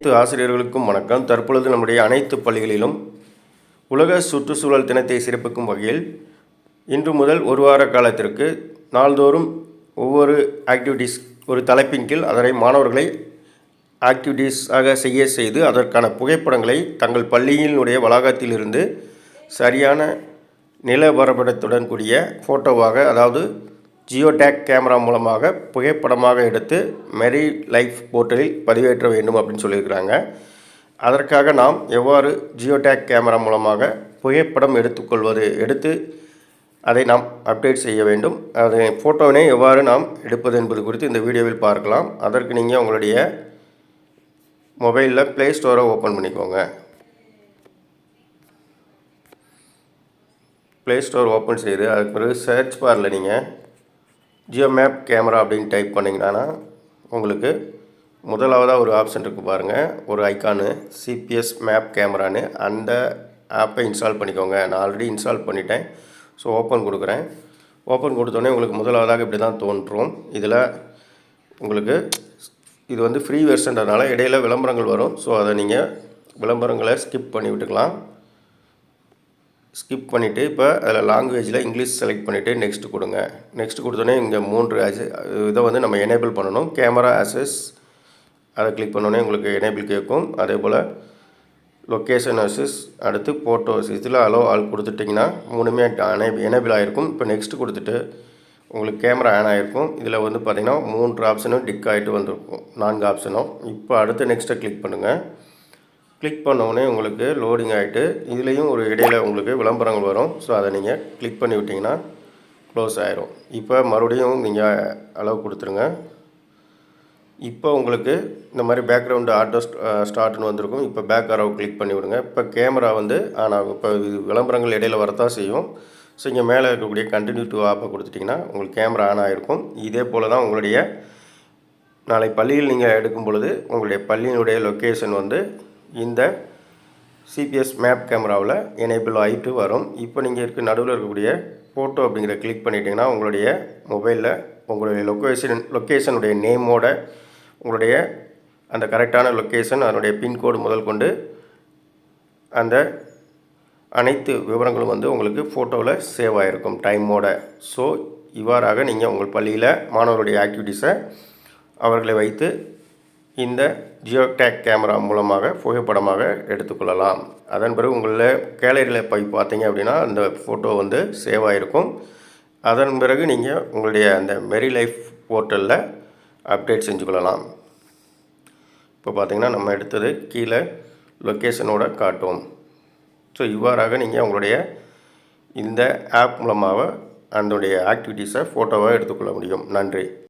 அனைத்து ஆசிரியர்களுக்கும் வணக்கம். தற்பொழுது நம்முடைய அனைத்து பள்ளிகளிலும் உலக சுற்றுச்சூழல் தினத்தை சிறப்பிக்கும் வகையில் இன்று முதல் ஒரு வார காலத்திற்கு நாள்தோறும் ஒவ்வொரு ஆக்டிவிட்டீஸ் ஒரு தலைப்பின் கீழ் அதனை மாணவர்களை ஆக்டிவிட்டீஸாக செய்ய செய்து அதற்கான புகைப்படங்களை தங்கள் பள்ளியினுடைய வளாகத்திலிருந்து சரியான நில வரைபடத்துடன் கூடிய ஃபோட்டோவாக அதாவது ஜியோடேக் கேமரா மூலமாக புகைப்படமாக எடுத்து மெரி லைஃப் போர்ட்டலில் பதிவேற்ற வேண்டும் அப்படின்னு சொல்லியிருக்கிறாங்க. அதற்காக நாம் எவ்வாறு ஜியோடேக் கேமரா மூலமாக புகைப்படம் எடுத்துக்கொள்வது எடுத்து அதை நாம் அப்டேட் செய்ய வேண்டும் அதை ஃபோட்டோவினை எவ்வாறு நாம் எடுப்பது என்பது குறித்து இந்த வீடியோவில் பார்க்கலாம். அதற்கு நீங்கள் உங்களுடைய மொபைலில் ப்ளே ஸ்டோரை ஓப்பன் பண்ணிக்கோங்க. ப்ளே ஸ்டோர் ஓப்பன் செய்து அதுக்கு பிறகு சர்ச் பாரில் நீங்கள் ஜியோ மேப் கேமரா அப்படின்னு டைப் பண்ணிங்கன்னா உங்களுக்கு முதலாவதாக ஒரு ஆப்ஷன் இருக்குது பாருங்கள் ஒரு ஐக்கானு சிபிஎஸ் மேப் கேமரான்னு. அந்த ஆப்பை இன்ஸ்டால் பண்ணிக்கோங்க. நான் ஆல்ரெடி இன்ஸ்டால் பண்ணிட்டேன். ஸோ ஓப்பன் கொடுக்குறேன். ஓப்பன் கொடுத்தோடனே உங்களுக்கு முதலாவதாக இப்படி தான் தோன்றும். இதில் உங்களுக்கு இது வந்து ஃப்ரீ வெர்ஷன்றதுனால இடையில விளம்பரங்கள் வரும். ஸோ அதை நீங்கள் விளம்பரங்களை ஸ்கிப் பண்ணி விட்டுக்கலாம். ஸ்கிப் பண்ணிவிட்டு இப்போ அதில் லாங்குவேஜில் இங்கிலீஷ் செலக்ட் பண்ணிவிட்டு நெக்ஸ்ட் கொடுங்க. நெக்ஸ்ட் கொடுத்தோன்னே இங்கே மூன்று அஸ் இதை வந்து நம்ம எனேபிள் பண்ணணும். கேமரா அசஸ் அதை கிளிக் பண்ணோன்னே உங்களுக்கு எனேபிள் கேட்கும். அதே போல் லொக்கேஷன் அசஸ் அடுத்து ஃபோட்டோஸ் இதில் அலோ ஆல் கொடுத்துட்டிங்கன்னா மூணுமே எனேபிள் ஆகிருக்கும் இப்போ நெக்ஸ்ட் கொடுத்துட்டு உங்களுக்கு கேமரா ஆன் ஆகிருக்கும் இதில் வந்து பார்த்திங்கன்னா மூன்று ஆப்ஷனும் டிக் ஆகிட்டு வந்திருக்கும். நான்கு ஆப்ஷனும் இப்போ அடுத்து நெக்ஸ்ட்டை கிளிக் பண்ணுங்கள் கிளிக் பண்ணவுடனே உங்களுக்கு லோடிங் ஆகிட்டு இதுலேயும் ஒரு இடையில் உங்களுக்கு விளம்பரங்கள் வரும். ஸோ அதை நீங்கள் கிளிக் பண்ணி விட்டிங்கன்னா க்ளோஸ் ஆயிரும். இப்போ மறுபடியும் நீங்கள் அளவு கொடுத்துருங்க. இப்போ உங்களுக்கு இந்த மாதிரி பேக்ரவுண்டு ஆட்டோ ஸ்டார்ட்னு வந்திருக்கும். இப்போ பேக் அரவு கிளிக் பண்ணி விடுங்க. இப்போ கேமரா வந்து ஆன் இப்போ இது விளம்பரங்கள் இடையில வரத்தான் செய்யும். ஸோ இங்கே மேலே இருக்கக்கூடிய கண்டினியூ டு ஆப்பை கொடுத்துட்டிங்கன்னா உங்களுக்கு கேமரா ஆன் ஆகிருக்கும் இதே போல் தான் உங்களுடைய நாளை பள்ளியில் நீங்கள் எடுக்கும் பொழுது உங்களுடைய பள்ளியினுடைய லொக்கேஷன் வந்து இந்த சிபிஎஸ் மேப் கேமராவில் எனேபிள் ஆகிட்டு வரும். இப்போ நீங்கள் இருக்க நடுவில் இருக்கக்கூடிய ஃபோட்டோ அப்படிங்கிற கிளிக் பண்ணிட்டீங்கன்னா உங்களுடைய மொபைலில் உங்களுடைய லொக்கேஷன் லொக்கேஷனுடைய நேமோட உங்களுடைய அந்த கரெக்டான லொக்கேஷன் அதனுடைய பின்கோடு முதல் கொண்டு அந்த அனைத்து விவரங்களும் வந்து உங்களுக்கு ஃபோட்டோவில் சேவ் ஆகிருக்கும் டைமோட ஸோ இவ்வாறாக நீங்கள் உங்கள் பள்ளியில் மாணவருடைய ஆக்டிவிட்டீஸை அவர்களை வைத்து இந்த ஜியோ டேக் கேமரா மூலமாக புகைப்படமாக எடுத்துக்கொள்ளலாம். அதன் பிறகு உங்களில் கேலரியில் போய் பார்த்தீங்க அப்படின்னா அந்த ஃபோட்டோ வந்து சேவ் ஆகிருக்கும் அதன் பிறகு நீங்கள் உங்களுடைய அந்த மெரி லைஃப் போர்ட்டலில் அப்டேட் செஞ்சு கொள்ளலாம் இப்போ பார்த்தீங்கன்னா நம்ம எடுத்தது கீழே லொக்கேஷனோட காட்டும். ஸோ இவ்வாறாக நீங்கள் உங்களுடைய இந்த ஆப் மூலமாக அதனுடைய ஆக்டிவிட்டீஸை ஃபோட்டோவாக எடுத்துக்கொள்ள முடியும். நன்றி.